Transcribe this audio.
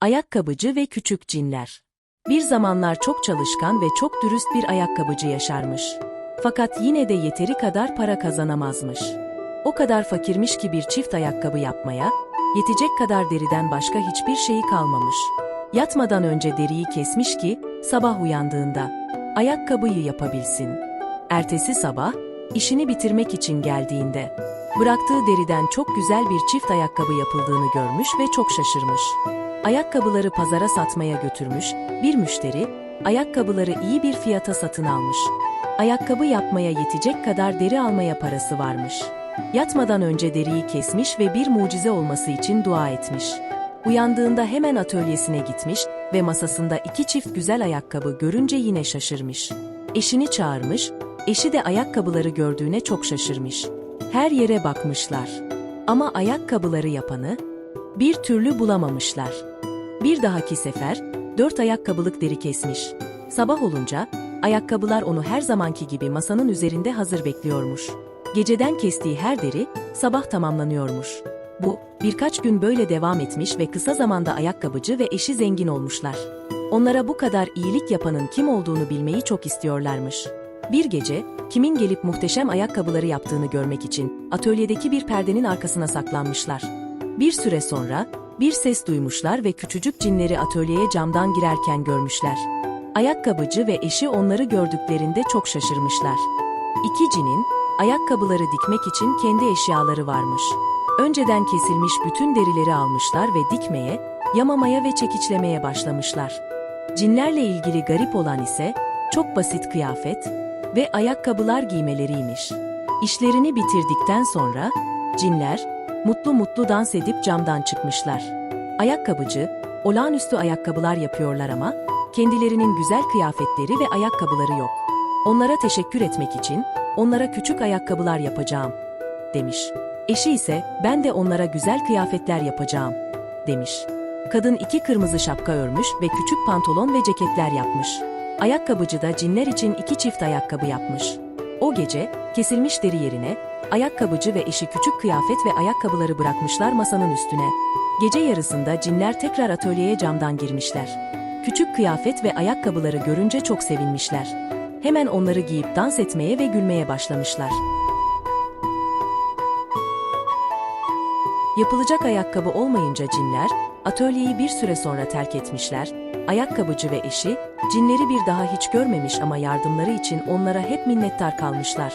Ayakkabıcı ve küçük cinler. Bir zamanlar çok çalışkan ve çok dürüst bir ayakkabıcı yaşarmış. Fakat yine de yeteri kadar para kazanamazmış. O kadar fakirmiş ki bir çift ayakkabı yapmaya, yetecek kadar deriden başka hiçbir şeyi kalmamış. Yatmadan önce deriyi kesmiş ki, sabah uyandığında, ayakkabıyı yapabilsin. Ertesi sabah, işini bitirmek için geldiğinde, bıraktığı deriden çok güzel bir çift ayakkabı yapıldığını görmüş ve çok şaşırmış. Ayakkabıları pazara satmaya götürmüş, bir müşteri, ayakkabıları iyi bir fiyata satın almış. Ayakkabı yapmaya yetecek kadar deri almaya parası varmış. Yatmadan önce deriyi kesmiş ve bir mucize olması için dua etmiş. Uyandığında hemen atölyesine gitmiş ve masasında iki çift güzel ayakkabı görünce yine şaşırmış. Eşini çağırmış, eşi de ayakkabıları gördüğüne çok şaşırmış. Her yere bakmışlar. Ama ayakkabıları yapanı bir türlü bulamamışlar. Bir dahaki sefer dört ayakkabılık deri kesmiş. Sabah olunca ayakkabılar onu her zamanki gibi masanın üzerinde hazır bekliyormuş. Geceden kestiği her deri sabah tamamlanıyormuş. Bu birkaç gün böyle devam etmiş ve kısa zamanda ayakkabıcı ve eşi zengin olmuşlar. Onlara bu kadar iyilik yapanın kim olduğunu bilmeyi çok istiyorlarmış. Bir gece kimin gelip muhteşem ayakkabıları yaptığını görmek için atölyedeki bir perdenin arkasına saklanmışlar. Bir süre sonra bir ses duymuşlar ve küçücük cinleri atölyeye camdan girerken görmüşler. Ayakkabıcı ve eşi onları gördüklerinde çok şaşırmışlar. İki cinin ayakkabıları dikmek için kendi eşyaları varmış. Önceden kesilmiş bütün derileri almışlar ve dikmeye, yamamaya ve çekiçlemeye başlamışlar. Cinlerle ilgili garip olan ise çok basit kıyafet ve ayakkabılar giymeleriymiş. İşlerini bitirdikten sonra cinler mutlu mutlu dans edip camdan çıkmışlar. Ayakkabıcı olağanüstü ayakkabılar yapıyorlar ama kendilerinin güzel kıyafetleri ve ayakkabıları yok. Onlara teşekkür etmek için onlara küçük ayakkabılar yapacağım demiş. Eşi ise ben de onlara güzel kıyafetler yapacağım demiş. Kadın iki kırmızı şapka örmüş ve küçük pantolon ve ceketler yapmış. Ayakkabıcı da cinler için iki çift ayakkabı yapmış. O gece kesilmiş deri yerine ayakkabıcı ve eşi küçük kıyafet ve ayakkabıları bırakmışlar masanın üstüne. Gece yarısında cinler tekrar atölyeye camdan girmişler. Küçük kıyafet ve ayakkabıları görünce çok sevinmişler. Hemen onları giyip dans etmeye ve gülmeye başlamışlar. Yapılacak ayakkabı olmayınca cinler, atölyeyi bir süre sonra terk etmişler. Ayakkabıcı ve eşi, cinleri bir daha hiç görmemiş ama yardımları için onlara hep minnettar kalmışlar.